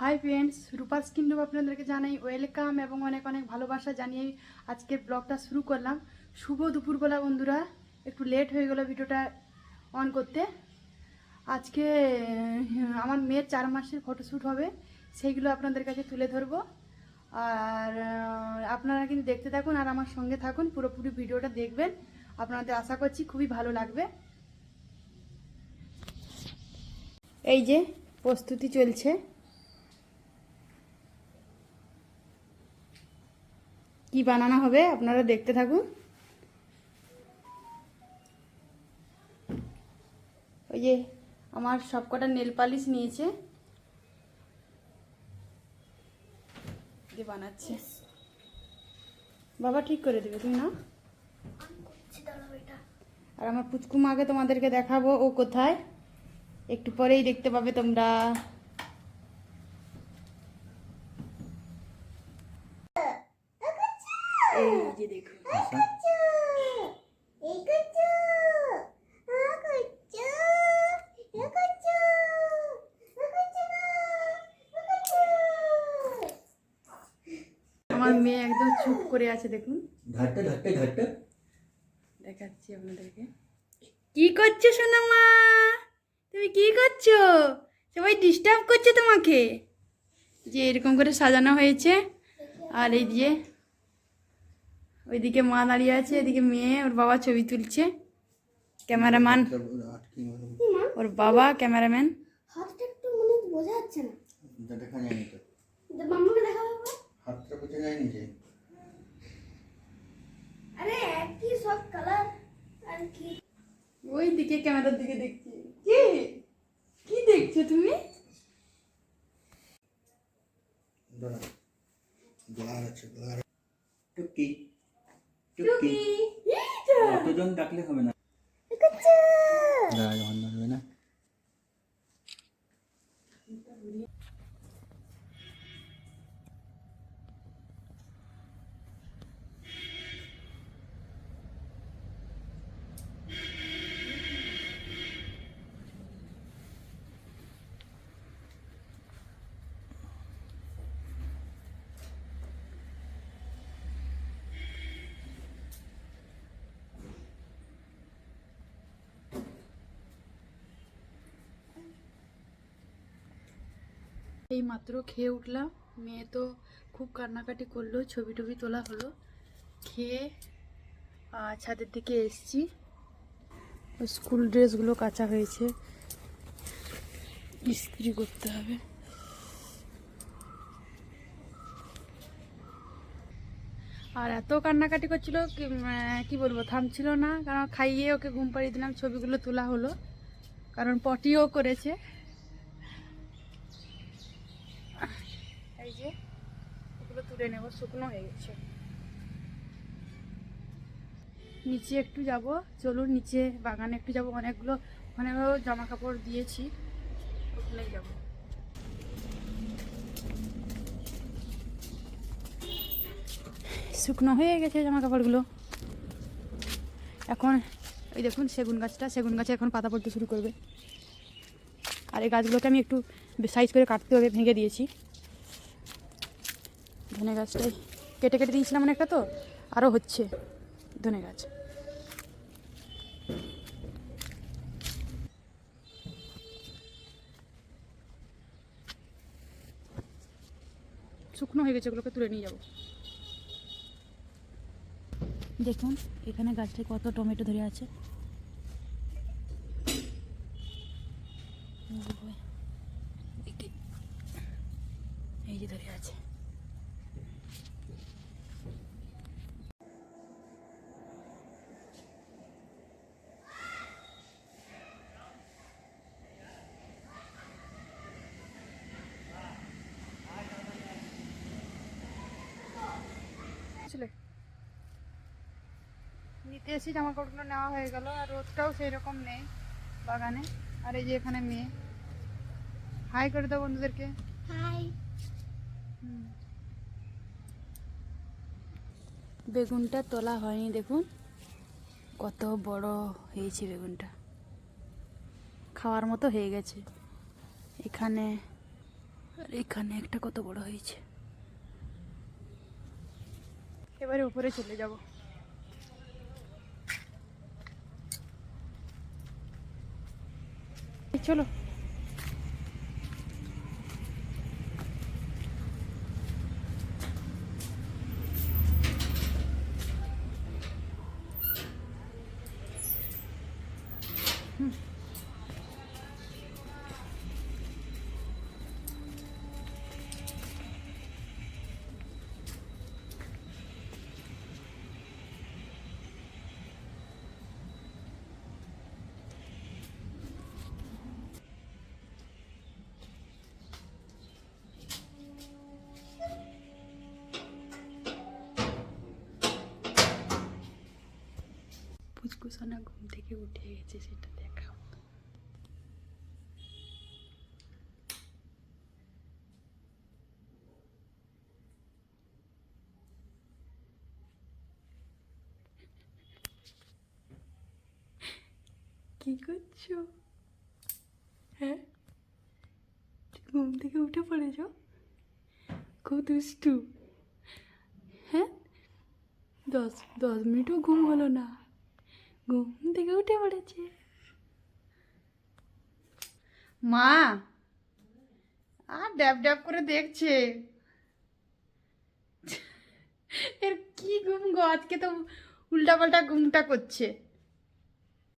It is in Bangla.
হাই ফ্রেন্ডস রূপাস কিন্ডম আপনাদেরকে জানাই ওয়েলকাম এবং অনেক অনেক ভালোবাসা জানিয়ে আজকের ব্লগটা শুরু করলাম। শুভ দুপুরবেলা বন্ধুরা, একটু লেট হয়ে গেল ভিডিওটা অন করতে। আজকে, আমার মেয়ের চার মাসের ফটোশ্যুট হবে, সেইগুলো আপনাদের কাছে তুলে ধরবো। আর আপনারা কিন্তু দেখতে থাকুন আর আমার সঙ্গে থাকুন, পুরোপুরি ভিডিওটা দেখবেন। আপনাদের আশা করছি খুবই ভালো লাগবে। এই যে, প্রস্তুতি চলছে। কি বানানো হবে আপনারা দেখতে থাকুন। ওই যে আমার সবকটা নেল পালিশ নিয়েছে। দিয়ে বানাচ্ছে। বাবা ঠিক করে দেবে তুমি না আর আমার পুচকুমাকে তোমাদেরকে দেখাবো ও কোথায়। একটু পরেই দেখতে পাবে তোমরা এই যে দেখো আমার মেয়ে একদম চুপ করে আছে দেখুন। ঘাটতে ঘাটতে ঘাটতে দেখাচ্ছি আপনাদেরকে। কি করছ সোনামা? তুমি কি করছ? সবাই ডিস্টার্ব করছে তোমাকে। যে এরকম করে সাজানো হয়েছে। আর এই যে ওইদিকে মা দাঁড়িয়ে আছে এদিকে মেয়ে ওর বাবা ছবি তুলছে। ক্যামেরাম্যান। ওর বাবা ক্যামেরাম্যান। হাতটা একটু মনে বোঝা যাচ্ছে না। দেখা যায়নি তো। মাম্মাকে দেখাবো একবার। হাতটা বোঝা যায়নি যে। আরে একই সব কালার আর কি? ওই দিকে ক্যামেরার দিকে দেখছি। কি? কি দেখছ তুমি? আছে কতজন ডাকলে হবে না। এই মাত্র খেয়ে উঠলাম। মেয়ে তো খুব কান্নাকাটি করল ছবি টবি তোলা হলো। খেয়ে ছাদের দিকে এসছি। স্কুল ড্রেসগুলো কাঁচা হয়েছে। ইস্ত্রি করতে হবে। আর এত কান্নাকাটি করছিল কি বলব, থামছিল না। কারণ খাইয়ে ওকে ঘুম পাড়িয়ে দিলাম, ছবিগুলো তোলা হলো। কারণ পটিও করেছে এই যে ওগুলো তুলে নেব, শুকনো হয়ে গেছে। নিচে একটু যাব, চলুন নিচে বাগানে একটু যাব, অনেকগুলো অনেকগুলো জামা কাপড় দিয়েছি, ওখানেই যাব। শুকনো হয়ে গেছে জামা কাপড়গুলো এখন ওই দেখুন সেগুন গাছটা, সেগুন গাছে এখন পাতা পড়তে শুরু করবে। আর এই গাছগুলোকে আমি একটু সাইজ করে কাটতে হবে, ভেঙে দিয়েছি। ধনে গাছটাই। কেটে কেটে দিয়েছিলাম অনেকটা তো আরও হচ্ছে ধনে গাছ। শুকনো হয়ে গেছে, ওগুলোকে তুলে নিয়ে যাব। দেখুন, এখানে গাছটায় কত টমেটো ধরে আছে। এই যে ধরে আছে। নিতে এসে জামা কাপড়গুলো নেওয়া হয়ে গেল আর রোদটাও সেই রকম নেই বাগানে। আর এই যে এখানে মেয়ে। হাই করে দাও বন্ধুদেরকে। হাই বেগুনটা তোলা হয়নি দেখুন। কত বড় হয়েছে বেগুনটা। খাওয়ার মতো হয়ে গেছে। এখানে আর এখানে একটা কত বড় হয়েছে। এবারে উপরে চলে যাব। চলো। পুচকুসানা ঘুম থেকে উঠে গেছে সেটা দেখাও কি করছ? হ্যাঁ? ঘুম থেকে উঠে পড়েছ? খুব দুষ্টু। হ্যাঁ? দশ দশ মিনিটও ঘুম হলো না। ঘুম থেকে উঠে পড়েছে। মা, আর ড্যাব ড্যাব করে দেখছে। এর কি ঘুম গো? আজকে তো উল্টা পাল্টা ঘুমটা করছে।